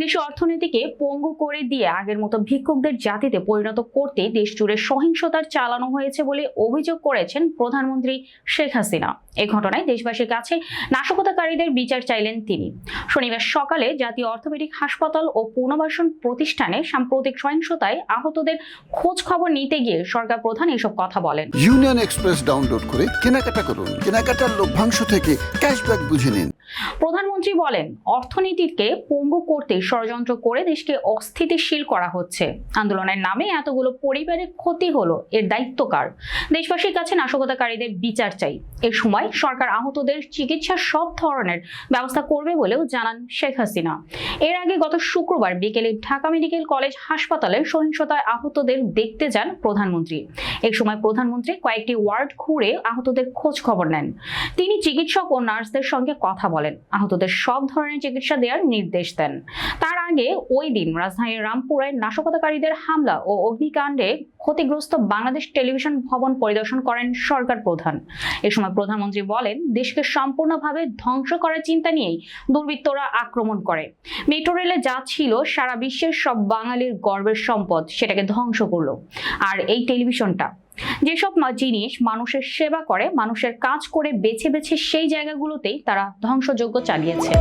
দেশে অর্থনীতিকে পঙ্গু করে দিয়ে আগের মতো ভিক্ষুকদের জাতিতে পরিণত করতে দেশ জুড়ে সহিংসতার চালানো হয়েছে বলে অভিযোগ করেছেন প্রধানমন্ত্রী শেখ হাসিনা। এ ঘটনায় দেশবাসীর কাছে নাশকতাকারীদের বিচার চাইলেন তিনি। শনিবার সকালে জাতীয় অর্থোপেডিক হাসপাতাল ও পুনর্বাসন প্রতিষ্ঠানে সাম্প্রতিক সহিংসতায় আহতদের খোঁজ খবর নিতে গিয়ে সরকার প্রধান এসব কথা বলেন। ইউনিয়ন এক্সপ্রেস ডাউনলোড করে কেনাকাটা করুন। কেনাকাটার লভ্যাংশ থেকে ক্যাশব্যাক বুঝে নিন। প্রধানমন্ত্রী বলেন, অর্থনীতিকে পঙ্গু করতে ষড়যন্ত্র করে দেশকে অস্থিতিশীল করা হচ্ছে। আন্দোলনের নামে এতগুলো পরিবারের ক্ষতি হলো, এর দায়িত্ব কার? দেশবাসীর কাছে নাশকতাকারীদের বিচার চাই। এ সময় সরকার আহতদের চিকিৎসা সব ধরনের ব্যবস্থা করবে বলেও জানান শেখ হাসিনা। এর আগে গত শুক্রবার বিকেলে ঢাকা মেডিকেল কলেজ হাসপাতালে সহিংসতায় আহতদের দেখতে যান প্রধানমন্ত্রী। এক সময় প্রধানমন্ত্রী কয়েকটি ওয়ার্ড ঘুরে আহতদের খোঁজ খবর নেন। তিনি চিকিৎসক ও নার্সদের সঙ্গে কথা বলেন। আহতদের সব ধরনের চিকিৎসা দেওয়ার নির্দেশ দেন। তার আগে ওই দিন রাজধানীর রামপুরায় নাশকতাকারীদের হামলা ও অগ্নিকাণ্ডে ক্ষতিগ্রস্ত বাংলাদেশ টেলিভিশন ভবন পরিদর্শন করেন সরকার প্রধান। এ সময় প্রধানমন্ত্রী বলেন, দেশকে সম্পূর্ণভাবে ধ্বংস করার চিন্তা নিয়েই দুর্বৃত্তরা আক্রমণ করে। মেট্রো রেলে যা ছিল, সারা বিশ্বের সব বাঙালির গর্বের সম্পদ সেটাকে ধ্বংস করল। আর এই টেলিভিশনটা, যেসব জিনিস মানুষের সেবা করে, মানুষের কাজ করে বেছে বেছে সেই জায়গাগুলোতেই তারা ধ্বংসযজ্ঞ চালিয়েছে।